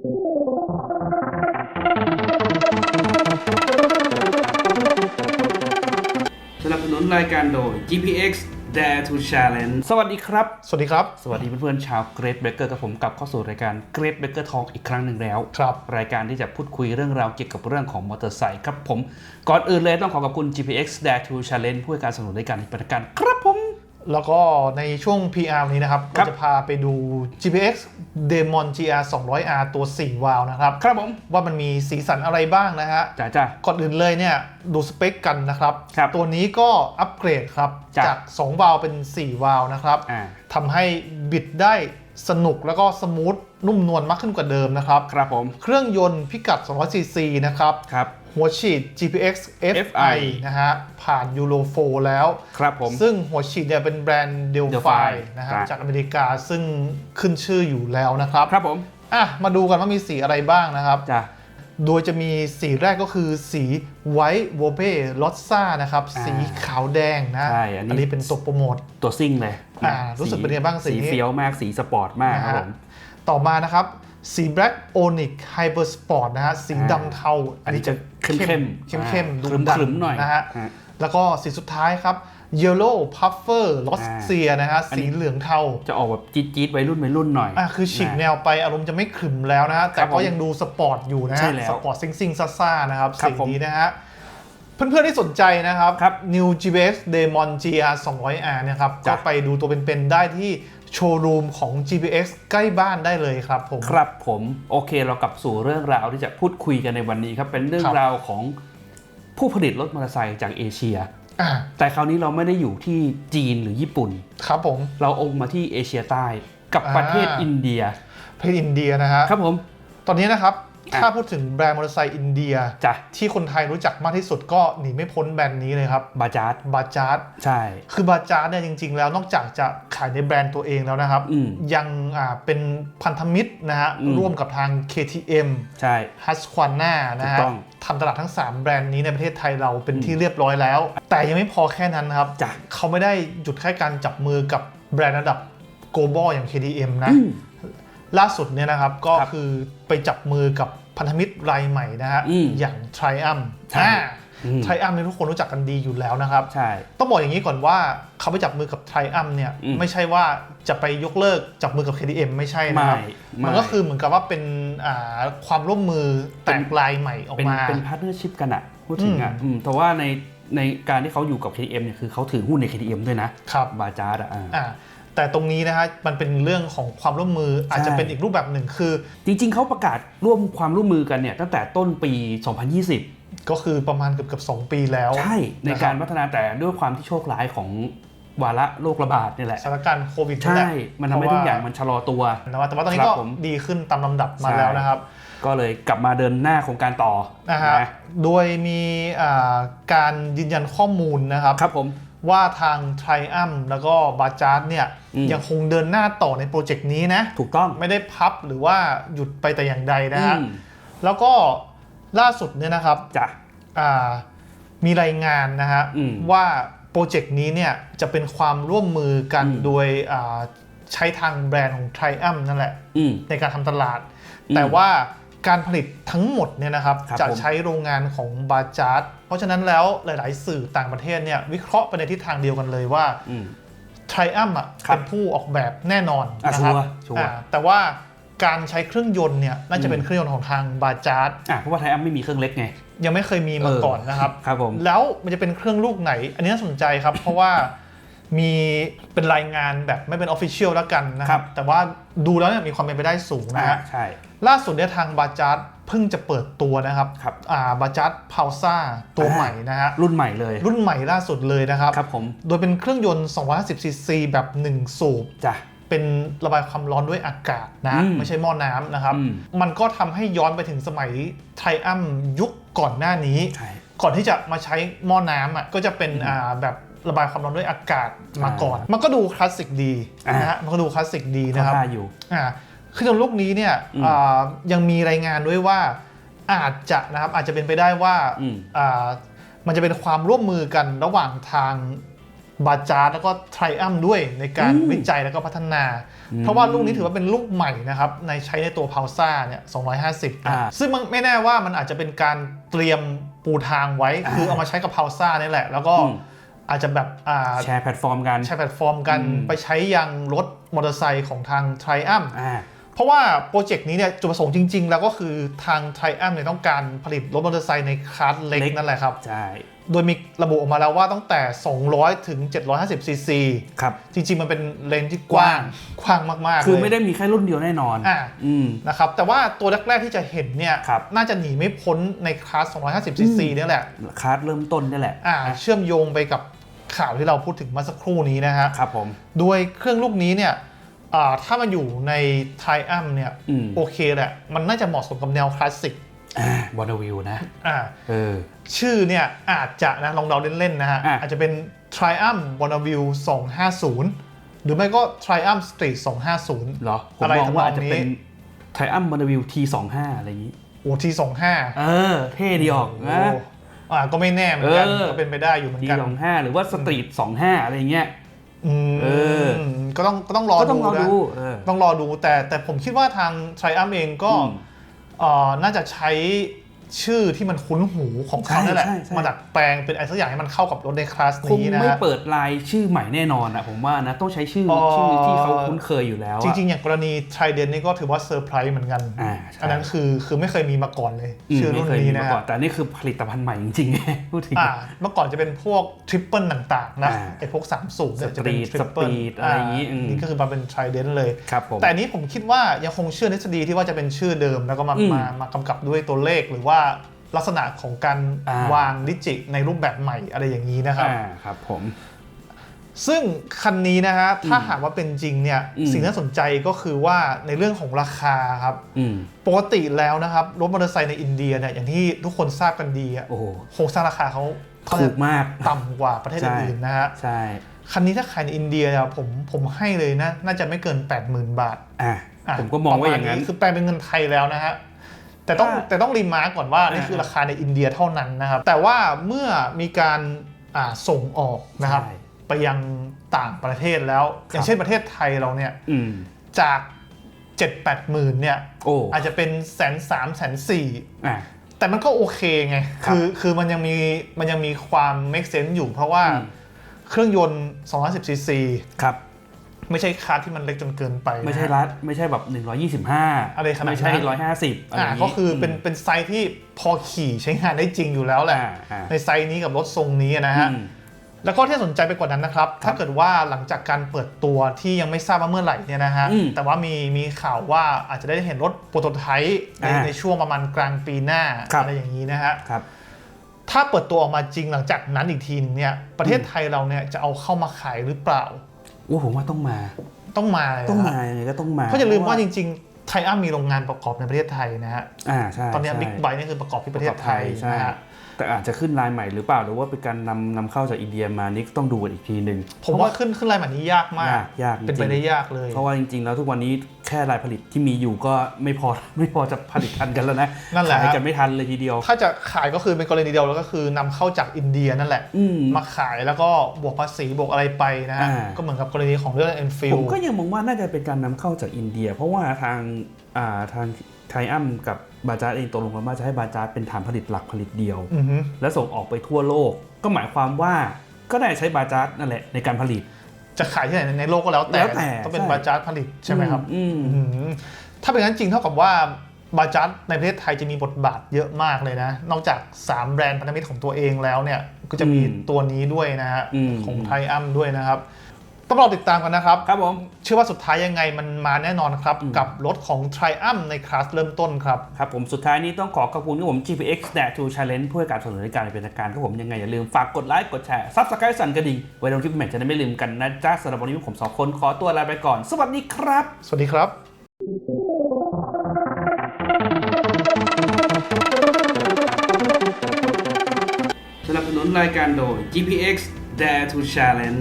สนับสนุนรายการโดย GPX Dare to Challenge สวัสดีครับ สวัสดีครับ สวัสดีเพื่อนๆชาว Great Breaker กับผมกลับเข้าสู่รายการ Great Breaker Talk อีกครั้งหนึ่งแล้ว ครับ รายการที่จะพูดคุยเรื่องราวเกี่ยวกับเรื่องของมอเตอร์ไซค์ครับผม ก่อนอื่นเลยต้องขอขอบคุณ GPX Dare to Challenge ผู้ให้การสนับสนุนรายการเป็นการครับผม แล้วก็ในช่วง PR นี้นะครับครัเราบจะพาไปดู GPX Demon GR 200R ตัว 4 วาล์วนะครับ ครับผม ว่ามันมีสีสันอะไรบ้างนะฮะจ้าจ้าก่อนอื่นเลยเนี่ย ดูสเปคกันนะครับครับตัวนี้ก็อัปเกรดครับจ้ะจาก 2 วาล์วเป็น 4 วาล์วนะครับอ่าทำให้บิดได้สนุกแล้วก็สมูทนุ่มนวลมากขึ้นกว่าเดิมนะครับ ครับผม เครื่องยนต์พิกัด 200cc นะครับครับ หัวฉีด GPX FI FI นะฮะ ผ่านยูโร4แล้ว ครับผม ซึ่งหัวฉีดเนี่ยเป็นแบรนด์เดล Delphi ฟายนะครับครับจากอเมริกาซึ่งขึ้นชื่ออยู่แล้วนะครับ ครับผม อะ มาดูกันว่ามีสีอะไรบ้างนะครับ จ้าโดยจะมีสีแรกก็คือสีไวท์โวเป้ลอตซ่านะครับอ่าสีขาวแดงนะใช่อันนี้นี้เป็นตัวโปรโมท ตัวซิ่งเลยอ่ารู้สึกเป็นไงบ้างสีสีนี้ เฟี้ยวมากสีสปอร์ตมากนะครับผฮะมต่อมานะครับ สี Black Onyx Hyper Sport นะฮะ สีอ่าดำเทา อันนี้จะ เข้มเข้มเข้มเข้มๆดูครึมดัครึมๆหน่อยนะฮะฮะแล้วก็สีสุดท้ายครับ Yellow Puffer l o s อ่า s i a นะฮะอันนี้สีเหลืองเทา จะออกแบบจี๊ดจี๊ดๆวัยรุ่นวัยรุ่นหน่อยอะคือฉีกแนวไปอารมณ์จะไม่ขรึมแล้วนะฮะแต่ครับผมก็ยังดูสปอร์ตอยู่นะใช่ฮะแล้วสปอร์ตซิงซิงซ่าซ่าๆนะครับครับสีผมนี้นะฮะเพื่อนๆที่สนใจนะครับครับ New GBX Demon GR 200R เนะครับจ้ะก็ไปดูตัวเป็นๆได้ที่ โชว์รูมของ GBX ใกล้บ้านได้เลยครับผม ครับผมโอเคเรากลับสู่เรื่องราวที่จะพูดคุยกันในวันนี้ครับ เป็นเรื่องครับ ราวของผู้ผลิตรถมอเตอร์ไซค์จากเอเชีย อะแต่คราวนี้เราไม่ได้อยู่ที่จีนหรือญี่ปุ่น ครับผม เราองค์มาที่เอเชียใต้กับประเทศอ่า อินเดียเพศอินเดียนะฮะ ครับผม ตอนนี้นะครับอะ ถ้าพูดถึงแบรนด์มอเตอร์ไซค์อินเดียจ้ะที่คนไทยรู้จักมากที่สุดก็หนีไม่พ้นแบรนด์นี้เลยครับบาจาร์ดบาจาร์ดใช่ คือบาจาร์ดเนี่ยจริง ๆ แล้วนอกจากจะขายในแบรนด์ตัวเองแล้วนะครับอืมยังอ่าเป็นพันธมิตรนะฮะอืมร่วมกับทาง KTM ใช่ h u s q u a n a นะถูฮะกต้องทำตลาดทั้ง 3 แบรนด์นี้ในประเทศไทยเราเป็นที่เรียบร้อยแล้ว แต่ยังไม่พอแค่นั้นนะครับจ้ะเขาไม่ได้หยุดแค่การจับมือกับแบรนด์ระดับ global อย่าง KTM นะอืม ล่าสุดเนี่ยนะครับก็ครับคือไปจับมือกับพันธมิตรรายใหม่นะฮะอืมอย่าง Triumph ใช่อืม Triumph นี่ทุกคนรู้จักกันดีอยู่แล้วนะครับ ใช่ ต้องบอกอย่างนี้ก่อนว่าเขาไปจับมือกับ Triumph เนี่ยอืมไม่ใช่ว่าจะไปยกเลิกจับมือกับ KTM ไม่ใช่นะครับไม่ไม่มันก็คือเหมือนกับว่าเป็นอ่าความร่วมมือแตกลายใหม่ออกเป็นมา เป็นพาร์ทเนอร์ชิพกันอะพูดถึงอะอืมอืมแต่ว่าในในการที่เขาอยู่กับ KTM เนี่ยคือเขาถือหุ้นใน KTM ด้วยนะครับบาจาร์ดอะอ่าอ่า แต่ตรงนี้นะฮะมันเป็นเรื่องของความร่วมมืออาจจะใช่เป็นอีกรูปแบบหนึ่งคือ จริง ๆเขาประกาศร่วมความร่วมมือกันเนี่ยตั้งแต่ต้นปี 2020 ก็คือประมาณเกือบเกือบสองปีแล้ว ใช่ในนะครับการพัฒนาแต่ด้วยความที่โชคร้ายของวาระโรคระบาดนี่แหละสถานการณ์โควิดใช่แหละมันทำให้ทุกอย่างมันชะลอตัวแต่ว่าแต่ว่าตอนนี้ครัก็บผมดีขึ้นตามลำดับมาใช่แล้วนะครับ ก็เลยกลับมาเดินหน้าโครงการต่อนะฮะนะโดยมีอ่าการยืนยันข้อมูลนะครับครับผม ว่าทาง Triumph แล้วก็บาจาร์ดเนี่ยอืมยังคงเดินหน้าต่อในโปรเจกต์นี้นะ ถูกต้องไม่ได้พับหรือว่าหยุดไปแต่อย่างใดนะฮะอืมแล้วก็ล่าสุดเนี่ยนะครับจ้ะอ่ามีรายงานนะฮะอืมว่าโปรเจกต์นี้เนี่ยจะเป็นความร่วมมือกันอืมโดยอ่าใช้ทางแบรนด์ของ Triumph นั่นแหละอืมในการทำตลาดอืมแต่ว่าการผลิตทั้งหมดเนี่ยนะครับครับจะผมใช้โรงงานของบาจาร์ด เพราะฉะนั้นแล้วหลาย ๆ สื่อต่างประเทศเนี่ยวิเคราะห์ไปในทิศทางเดียวกันเลยว่าอืม Triumph อะครับเป็นผู้ออกแบบแน่นอนอะนะครับชัวร์ชัวร์อ่าแต่ว่าการใช้เครื่องยนต์เนี่ยน่าจะอืมเป็นเครื่องยนต์ของทางบาจาร์ดอะเพราะว่าไทยอัมไม่มีเครื่องเล็กไง ยังไม่เคยมีมาเออก่อนนะครับครับผมแล้วมันจะเป็นเครื่องลูกไหน อันนี้น่าสนใจครับ เพราะว่า มีเป็นรายงานแบบไม่เป็นออฟฟิเชียลแล้วกันนะคครัรับบแต่ว่าดูแล้วเนี่ยมีความเป็นไปได้สูงนะอ่าฮะใช่ ล่าสุดเนี่ยทางบาจาร์ดเพิ่งจะเปิดตัวนะครับครับอ่าบาจาร์ดพาวซ่าตัวอ่าใหม่นะฮะรุ่นใหม่เลย รุ่นใหม่ล่าสุดเลยนะครับครับผมโดยเป็นเครื่องยนต์ 250 ซีซีแบบ 1 สูบจ้ะเป็นระบายความร้อนด้วยอากาศนะฮะอืมไม่ใช่หม้อน้ำนะครับอืมมันก็ทำให้ย้อนไปถึงสมัยไทรอัมยุคก่อนหน้านี้ใช่ก่อนที่จะมาใช้หม้อน้ำอะก็จะเป็นอืมอ่าแบบ ระบายความร้อนด้วยอากาศมาอ่าก่อน มันก็ดูคลาสสิกดีอ่านนะฮะมันก็ดูคลาสสิกดีเขานะครับท่าอยู่อ่าเครื่องยนต์ลูกนี้เนี่ยอืมอ่ายังมีรายงานด้วยว่าอาจจะนะครับอาจจะเป็นไปได้ว่าอืมอ่ามันจะเป็นความร่วมมือกันระหว่างทางบาจาร์แล้วก็ไทรอัมด้วยในการอืมวิจัยแล้วก็พัฒนาอืมเพราะว่าลูกนี้ถือว่าเป็นลูกใหม่นะครับในใช้ในตัวพาวซ่าเนี่ย250อ่าซึ่งมันไม่แน่ว่ามันอาจจะเป็นการเตรียมปูทางไว้อ่าคือเอามาใช้กับพาวซ่านี่แหละ แล้วก็ อืมอาจจะแบบอ่าแชร์แพลตฟอร์มกันใช้แพลตฟอร์มกันอืมไปใช้ยังรถมอเตอร์ไซค์ของทางไทรอัมอ่าเพราะว่าโปรเจกต์นี้เนี่ยจุดประสงค์จริง ๆ แล้วก็คือทางไทรอัมเนี่ยต้องการผลิตรถมอเตอร์ไซค์ในคลาสเล็กเล็กนั่นแหละครับ ใช่ โดยมีระบุออกมาแล้วว่าตั้งแต่ 200 ถึง 750 ซีซีครับ จริง ๆ มันเป็นเลนส์ที่กว้างกว้างมากๆคือเลยไม่ได้มีแค่รุ่นเดียวแน่นอนอ่าอืมนะครับแต่ว่าตัวแรก ๆ ที่จะเห็นเนี่ยครับน่าจะหนีไม่พ้นในคลาส 250 ซีซีเนี่ยแหละคลาสเริ่มต้นนี่แหละอ่าเชื่อมโยงไปกับ ข่าวที่เราพูดถึงเมื่อสักครู่นี้นะฮะครับผมโดยเครื่องลูกนี้เนี่ยอ่าถ้ามันอยู่ในไทรอัมเนี่ยอืมโอเคแหละมันน่าจะเหมาะสมกับแนวคลาสสิกอ่าบอนวิวนะอ่าเออชื่อเนี่ยอาจจะนะลองเดาเล่นๆนะฮะอะอาจจะเป็น Triumph Bonneville 250 หรือไม่ก็ Triumph Street 250เหรอผมอะไรมองว่าอาจจะทำนองนี้เป็นไทอัมบอนวิวทีสองห้าอะไรอย่างนี้โอ้ที25 เออ เท่ดีออกโอ้นะ อ่าก็ไม่แน่เหมือนกันเออ ก็เป็นไปได้อยู่เหมือนทีกันสองห้าหรือว่าสตรีทสองห้าอะไรอย่างเงี้ย อืมเออ ก็ต้องก็ต้องรอก็ต้อดูงรอนะ ดูเออ ต้องรอดูแต่แต่ผมคิดว่าทาง Triumph เองก็อืม เอ่อน่าจะใช้ ชื่อที่มันคุ้นหูของเขาใช่นั่นแหละใช่ใช่ มาดัดแปลงเป็นอะไรสักอย่างให้มันเข้ากับรถในคลาสคงนี้นะ ไม่ฮะเปิดลายชื่อใหม่แน่นอนอะผมว่านะต้องใช้ชื่อเอ่อ ชื่อที่เขาคุ้นเคยอยู่แล้วอะจริง ๆ อย่างกรณี Trident นี่ก็ถือว่าเซอร์ไพรส์เหมือนกันอ่าใช่อันนั้นคือคือไม่เคยมีมาก่อนเลย อืมชื่อรุ่ไม่นเคยมีนี้มานะก่อฮะนแต่นี่คือผลิตภัณฑ์ใหม่จริงๆ พูดถึง อ่าเมื่อก่อนจะเป็นพวกทริปเปิลต่างๆนะอ่าไอ้พวกสามสูบเนี่ยจะเป็น Street ทริปเปิล Speed อะไรอย่างงี้อืม นี่ก็คือมาเป็น Trident เลย ครับผม แต่อันนี้ผมคิดว่ายังคงเชื่อทฤษฎีที่ว่าจะเป็นชื่อเดิมแล้วก็มาอืม มามากำกับด้วยตัวเลขหรือว่าลักษณะของการอ่าวางดิจิในรูปแบบใหม่อะไรอย่างนี้นะครับ อ่าครับผม ซึ่งคันนี้นะฮะถ้าหากว่าเป็นจริงเนี่ยอืม สิ่งที่น่าสนใจก็คือว่าในเรื่องของราคาครับ อืมปกติแล้วนะครับรถมอเตอร์ไซค์ในอินเดียเนี่ยอย่างที่ทุกคนทราบกันดีอะโอ้โหโครงสร้างราคาเขาเขาถูจะกมาก ต่ำกว่าประเทศใช่ อื่นๆนะฮะใช่คันนี้ถ้าขายในอินเดียเนี่ยผมผมให้เลยนะ น่าจะไม่เกิน 80,000 บาทอะะผมก็มองว่าอย่างนั้น ประมณคือแปลเป็นเงินไทยแล้วนะฮะ แต่ต้องถ้าแต่ต้องรีมาร์กก่อนว่านี่อ่าคือราคาในอินเดียเท่านั้นนะครับ แต่ว่าเมื่อมีการอ่าส่งออกนะครับใช่ไปยังต่างประเทศแล้วครับอย่างเช่นประเทศไทยเราเนี่ยอืมจาก7 8หมื่นเนี่ยโอ้อาจจะเป็นแสนสามแสนสี่อะแต่มันก็โอเคไงครับคือคือมันยังมีมันยังมีความ make sense อยู่เพราะว่าอืมเครื่องยนต์210ซีซีครับ ไม่ใช่คาร์ที่มันเล็กจนเกินไปนะไม่ใช่รัดไม่ใช่แบบ 125อะไรขนาดนั้น ไม่ใช่ 150อะไรออ่าย่างงี้ ก็คือเป็นเป็นไซส์ที่พอขี่ใช้งานได้จริงอยู่แล้วแหละ อ่าอ่า ในไซส์นี้กับรถทรงนี้นะฮะ อืม แล้วก็ที่สนใจไปกว่านั้นนะครับ ถ้าเกิดว่าหลังจากการเปิดตัวที่ยังไม่ทราบว่าเมื่อไหร่เนี่ยนะฮะ อืมแต่ว่ามีมีข่าวว่าอาจจะได้เห็นรถโปรโตไทป์ในอ่าในช่วงประมาณกลางปีหน้าครับ อะไรอย่างนี้นะฮะ ครับ ถ้าเปิดตัวออกมาจริงหลังจากนั้นอีกทีนึงเนี่ยประเทศไทยเราเนี่ยจะเอาเข้ามาขายหรือเปล่า โอ้ผมว่าต้องมา ต้องมาเลยต้องนะมายังไงก็ต้องมาเพราะอย่าลืมว่าจริงๆไทยอ้ามีโรงงานประกอบในประเทศไทยนะฮะอ่าใช่ตอนเนี้ใช่บิ๊กไบค์นี่คือประกอบที่ประเทศไทยใช่นะฮะ แต่อาจจะขึ้นลายใหม่หรือเปล่าหรือว่าเป็นการนำนำเข้าจากอินเดียมานี่ต้องดูกันอีกทีหนึ่งผมว่าขึ้นขึ้นลายใหม่นี้ยากมาก ยากยากจเป็นไปริงได้ยากเลยๆเพราะว่าจริงๆแล้วทุกวันนี้แค่ลายผลิตที่มีอยู่ก็ไม่พอไม่พอจะผลิตทันกันแล้วนะนั่นแหละขายกันไม่ทันเลยทีเดียว ถ้าจะขายก็คือเป็นกรณีเดียวแล้วก็คือนำเข้าจากอินเดียนั่นแหละอืมมาขายแล้วก็บวกภาษีบวกอะไรไปนะฮะอ่าก็เหมือนกับกรณีของเรื่อง Enfield ผมก็ยังมองว่าน่าจะเป็นการนำเข้าจากอินเดีย เพราะว่าทางอ่า ทางไทอัมกับบาจาร์เองตกลงกันว่าจะให้บาจาร์เป็นฐานผลิตหลักผลิตเดียวอือฮึและส่งออกไปทั่วโลก ก็หมายความว่าก็ได้ใช้บาจาร์นั่นแหละในการผลิต จะขายที่ไหนในโลกก็แล้วแต่แล้วแต่ต้องเป็นใช่บาจาร์ดผลิตใช่ไหมครับอืมอืมถ้าเป็นงั้นจริงเท่ากับว่าบาจาร์ดในประเทศไทยจะมีบทบาทเยอะมากเลยนะ นอกจาก 3 แบรนด์พันธมิตรของตัวเองแล้วเนี่ย ก็จะมีอืมตัวนี้ด้วยนะฮะอืมของไทยอัมด้วยนะครับ ต้องรอติดตามกันนะครับ ครับผม เชื่อว่าสุดท้ายยังไงมันมาแน่นอนครับอืมกับรถของ Triumph ในคลาสเริ่มต้นครับ ครับผมสุดท้ายนี้ต้องขอขอบคุณที่ผม GPX Dare to Challenge เพื่อการสนับสนุนในการเป็นทางการครับผมยังไงอย่าลืมฝากกดไลค์กดแชร์ซับสไครต์สั่นกระดิ่งไว้ตรงที่แมทจะได้ไม่ลืมกันนะจ๊ะสำหรับวันนี้ผมสองคนขอตัวลาไปก่อน สวัสดีครับ สวัสดีครับ สนับสนุนรายการโดย GPX Dare to Challenge